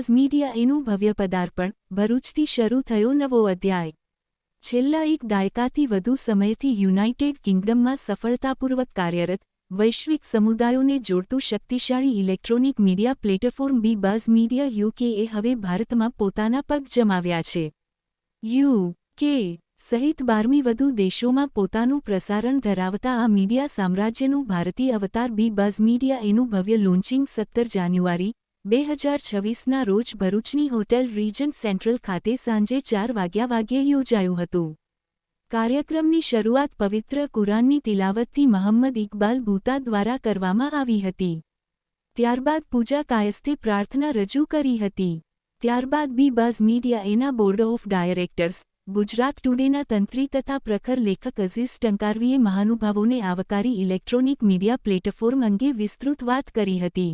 બીબાઝ media એનું ભવ્ય પદાર્પણ, ભરૂચથી શરૂ થયો નવો અધ્યાય. છેલ્લા એક દાયકાથી વધુ સમયથી યુનાઇટેડ કિંગડમમાં સફળતાપૂર્વક કાર્યરત, વૈશ્વિક સમુદાયોને જોડતું શક્તિશાળી electronic media platform B Buzz media યુકેએ હવે ભારતમાં પોતાના પગ જમાવ્યા છે. યુ કે સહિત બારમી વધુ દેશોમાં પોતાનું પ્રસારણ ધરાવતા આ મીડિયા સામ્રાજ્યનું ભારતીય અવતાર બી બઝ મીડિયા એનું ભવ્ય લોન્ચિંગ સત્તર જાન્યુઆરી બે હજાર છવ્વીસના રોજ ભરૂચની હોટેલ રીજન સેન્ટ્રલ ખાતે સાંજે ચાર વાગ્યા વાગ્યે યોજાયું હતું. કાર્યક્રમની શરૂઆત પવિત્ર કુરાનની તિલાવતથી મહમ્મદ ઇકબાલ ભૂતા દ્વારા કરવામાં આવી હતી. ત્યારબાદ પૂજા કાયસ્તે પ્રાર્થના રજૂ કરી હતી. ત્યારબાદ બી બઝ મીડિયા એના બોર્ડ ઓફ ડાયરેક્ટર્સ, ગુજરાત ટુડેના તંત્રી તથા પ્રખર લેખક અઝીઝ ટંકારવીએ મહાનુભાવોને આવકારી ઇલેક્ટ્રોનિક મીડિયા પ્લેટફોર્મ અંગે વિસ્તૃત વાત કરી હતી.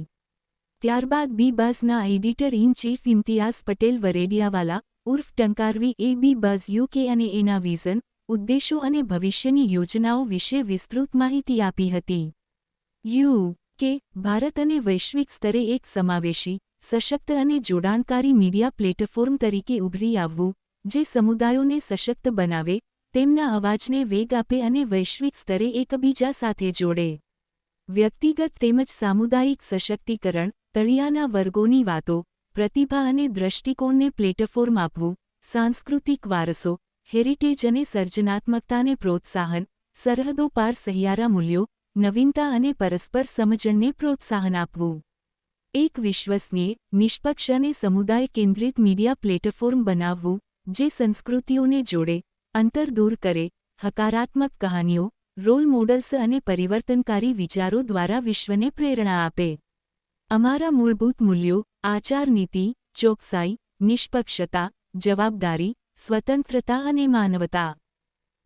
ત્યારબાદ B બઝના editor in chief Imtiaz Patel Varediyawala, ઉર્ફ Tankarvi એ બી બઝ યુકે અને એના વિઝન, ઉદ્દેશો અને ભવિષ્યની યોજનાઓ વિશે વિસ્તૃત માહિતી આપી હતી. યુ કે, ભારત અને વૈશ્વિક સ્તરે એક સમાવેશી, સશક્ત અને જોડાણકારી મીડિયા પ્લેટફોર્મ તરીકે ઉભરી આવવું, જે સમુદાયોને સશક્ત બનાવે, તેમના અવાજને વેગ આપે અને વૈશ્વિક સ્તરે એકબીજા સાથે જોડે. વ્યક્તિગત તેમજ સામુદાયિક સશક્તિકરણ તળિયાના વર્ગોની વાતો, પ્રતિભા અને દ્રષ્ટિકોણને પ્લેટફોર્મ આપવું, સાંસ્કૃતિક વારસો, હેરિટેજ અને સર્જનાત્મકતાને પ્રોત્સાહન, સરહદો પાર સહિયારા મૂલ્યો, નવીનતા અને પરસ્પર સમજણને પ્રોત્સાહન આપવું. એક વિશ્વસનીય, નિષ્પક્ષ અને સમુદાય કેન્દ્રિત મીડિયા પ્લેટફોર્મ બનાવવું, જે સંસ્કૃતિઓને જોડે, અંતર દૂર કરે, હકારાત્મક કહાનીઓ, રોલ મોડલ્સ અને પરિવર્તનકારી વિચારો દ્વારા વિશ્વને પ્રેરણા આપે. અમારા મૂળભૂત મૂલ્યો આચારનીતિ ચોકસાઈ, નિષ્પક્ષતા, જવાબદારી, સ્વતંત્રતા અને માનવતા.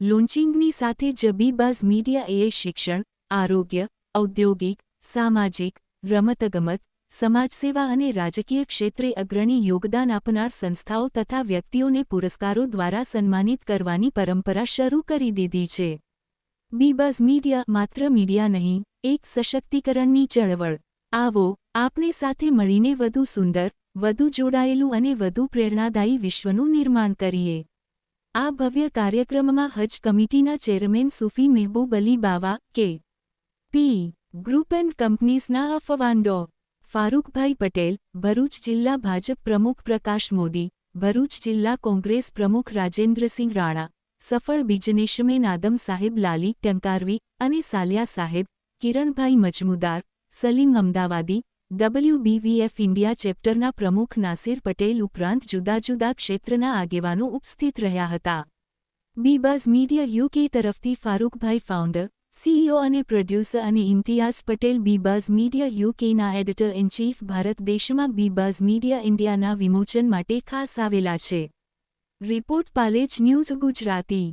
લોન્ચિંગની સાથે જ બીબાઝ મીડિયાએ શિક્ષણ, આરોગ્ય, ઔદ્યોગિક, સામાજિક, રમતગમત, સમાજસેવા અને રાજકીય ક્ષેત્રે અગ્રણી યોગદાન આપનાર સંસ્થાઓ તથા વ્યક્તિઓને પુરસ્કારો દ્વારા સન્માનિત કરવાની પરંપરા શરૂ કરી દીધી છે. બીબઝ મીડિયા માત્ર મીડિયા નહીં, એક સશક્તિકરણની ચળવળ. આવો આપણે સાથે મળીને વધુ સુંદર, વધુ જોડાયેલું અને વધુ પ્રેરણાદાયી વિશ્વનું નિર્માણ કરીએ. આ ભવ્ય કાર્યક્રમમાં હજ કમિટીના chairman Sufi Mehboob Ali Bawa, K. P. Group and કંપનીઝના Afwan Farookbhai Patel, Bharuch જિલ્લા ભાજપ પ્રમુખ પ્રકાશ મોદી, ભરૂચ જિલ્લા કોંગ્રેસ પ્રમુખ રાજેન્દ્રસિંહ રાણા, સફળ બિઝનેશમેન આદમ સાહેબ લાલી ટંકારવી અને સાલિયા સાહેબ, કિરણભાઈ મજમુદાર સલીમ અમદાવાદી ડબલ્યુબીવીએફ ઇન્ડિયા ચેપ્ટરના પ્રમુખ નાસિર પટેલ ઉપરાંત જુદા જુદા ક્ષેત્રના આગેવાનો ઉપસ્થિત રહ્યા હતા. બીબાઝ મીડિયા યુકે તરફથી ફારૂકભાઈ ફાઉન્ડર, સીઈઓ અને પ્રોડ્યુસર અને Imtiyaz Patel B Buzz media યુકેના editor in chief Bharat દેશમાં બીબાઝ મીડિયા ઇન્ડિયાના વિમોચન માટે ખાસ આવેલા છે. Report Palej news Gujarati.